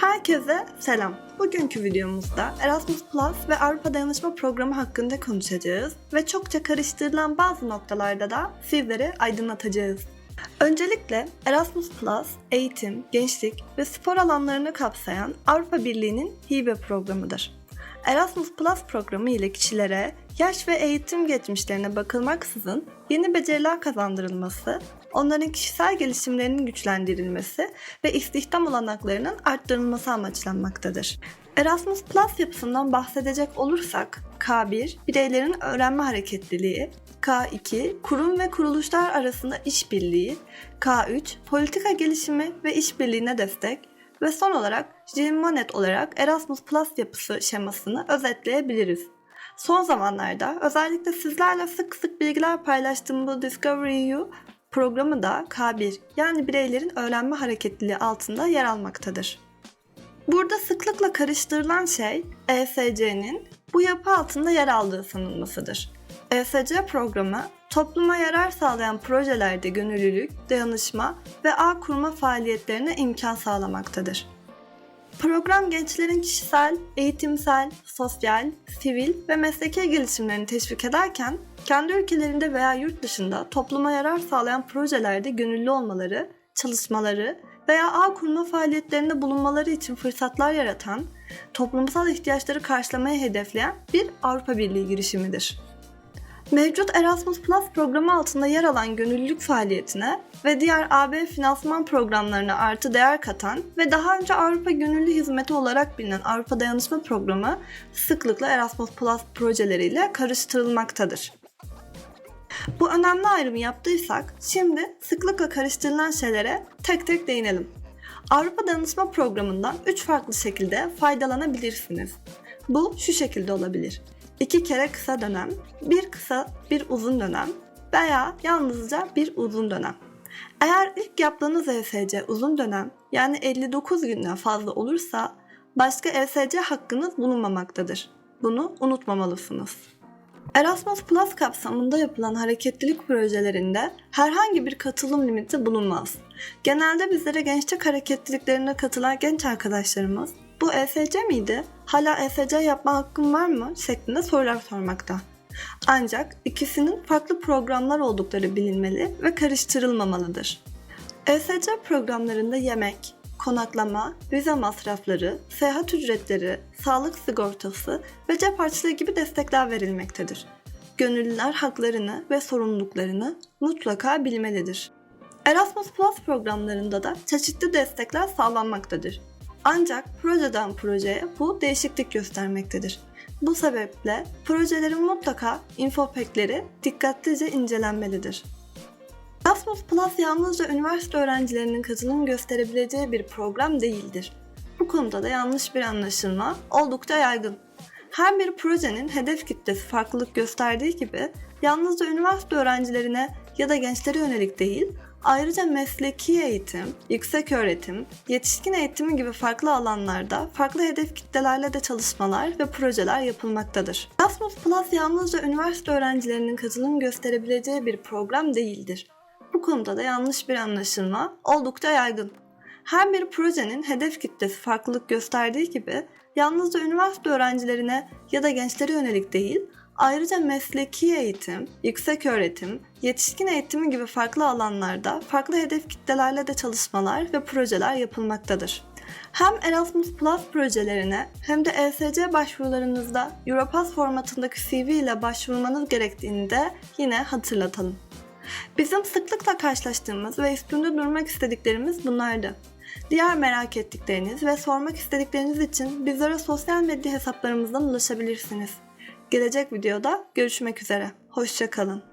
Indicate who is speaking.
Speaker 1: Herkese selam. Bugünkü videomuzda Erasmus Plus ve Avrupa Dayanışma Programı hakkında konuşacağız ve çokça karıştırılan bazı noktalarda da sizleri aydınlatacağız. Öncelikle Erasmus Plus, eğitim, gençlik ve spor alanlarını kapsayan Avrupa Birliği'nin hibe programıdır. Erasmus Plus programı ile kişilere yaş ve eğitim geçmişlerine bakılmaksızın yeni beceriler kazandırılması, onların kişisel gelişimlerinin güçlendirilmesi ve istihdam olanaklarının arttırılması amaçlanmaktadır. Erasmus Plus yapısından bahsedecek olursak, K1 bireylerin öğrenme hareketliliği, K2 kurum ve kuruluşlar arasında işbirliği, K3 politika gelişimi ve işbirliğine destek ve son olarak Jean Monnet olarak Erasmus Plus yapısı şemasını özetleyebiliriz. Son zamanlarda özellikle sizlerle sık sık bilgiler paylaştığım bu Discovery EU programı da K1 yani bireylerin öğrenme hareketliliği altında yer almaktadır. Burada sıklıkla karıştırılan şey ESC'nin bu yapı altında yer aldığı sanılmasıdır. ESC programı topluma yarar sağlayan projelerde gönüllülük, dayanışma ve ağ kurma faaliyetlerine imkan sağlamaktadır. Program gençlerin kişisel, eğitimsel, sosyal, sivil ve mesleki gelişimlerini teşvik ederken, kendi ülkelerinde veya yurt dışında topluma yarar sağlayan projelerde gönüllü olmaları, çalışmaları veya ağ kurma faaliyetlerinde bulunmaları için fırsatlar yaratan, toplumsal ihtiyaçları karşılamaya hedefleyen bir Avrupa Birliği girişimidir. Mevcut Erasmus Plus programı altında yer alan gönüllülük faaliyetine ve diğer AB finansman programlarına artı değer katan ve daha önce Avrupa Gönüllü Hizmeti olarak bilinen Avrupa Dayanışma Programı sıklıkla Erasmus Plus projeleriyle karıştırılmaktadır. Bu önemli ayrımı yaptıysak şimdi sıklıkla karıştırılan şeylere tek tek değinelim. Avrupa Danışma Programı'ndan 3 farklı şekilde faydalanabilirsiniz. Bu şu şekilde olabilir. 2 kere kısa dönem, bir kısa bir uzun dönem veya yalnızca bir uzun dönem. Eğer ilk yaptığınız ESC uzun dönem yani 59 günden fazla olursa başka ESC hakkınız bulunmamaktadır. Bunu unutmamalısınız. Erasmus Plus kapsamında yapılan hareketlilik projelerinde herhangi bir katılım limiti bulunmaz. Genelde bizlere gençlik hareketliliklerine katılan genç arkadaşlarımız bu ESC miydi? Hala ESC yapma hakkım var mı? şeklinde sorular sormakta. Ancak ikisinin farklı programlar oldukları bilinmeli ve karıştırılmamalıdır. ESC programlarında yemek, konaklama, vize masrafları, seyahat ücretleri, sağlık sigortası ve cep harçlığı gibi destekler verilmektedir. Gönüllüler haklarını ve sorumluluklarını mutlaka bilmelidir. Erasmus Plus programlarında da çeşitli destekler sağlanmaktadır. Ancak projeden projeye bu değişiklik göstermektedir. Bu sebeple projelerin mutlaka infopekleri dikkatlice incelenmelidir. Erasmus Plus yalnızca üniversite öğrencilerinin katılım gösterebileceği bir program değildir. Bu konuda da yanlış bir anlaşılma oldukça yaygın. Her bir projenin hedef kitlesi farklılık gösterdiği gibi yalnızca üniversite öğrencilerine ya da gençlere yönelik değil, ayrıca mesleki eğitim, yüksek öğretim, yetişkin eğitimi gibi farklı alanlarda farklı hedef kitlelerle de çalışmalar ve projeler yapılmaktadır. Erasmus Plus yalnızca üniversite öğrencilerinin katılım gösterebileceği bir program değildir. Bu konuda da yanlış bir anlaşılma oldukça yaygın. Her bir projenin hedef kitlesi farklılık gösterdiği gibi yalnızca üniversite öğrencilerine ya da gençlere yönelik değil, ayrıca mesleki eğitim, yüksek öğretim, yetişkin eğitimi gibi farklı alanlarda farklı hedef kitlelerle de çalışmalar ve projeler yapılmaktadır. Hem Erasmus Plus projelerine hem de ESC başvurularınızda Europass formatındaki CV ile başvurmanız gerektiğini de yine hatırlatalım. Bizim sıklıkla karşılaştığımız ve üstünde durmak istediklerimiz bunlardı. Diğer merak ettikleriniz ve sormak istedikleriniz için bizlere sosyal medya hesaplarımızdan ulaşabilirsiniz. Gelecek videoda görüşmek üzere. Hoşçakalın.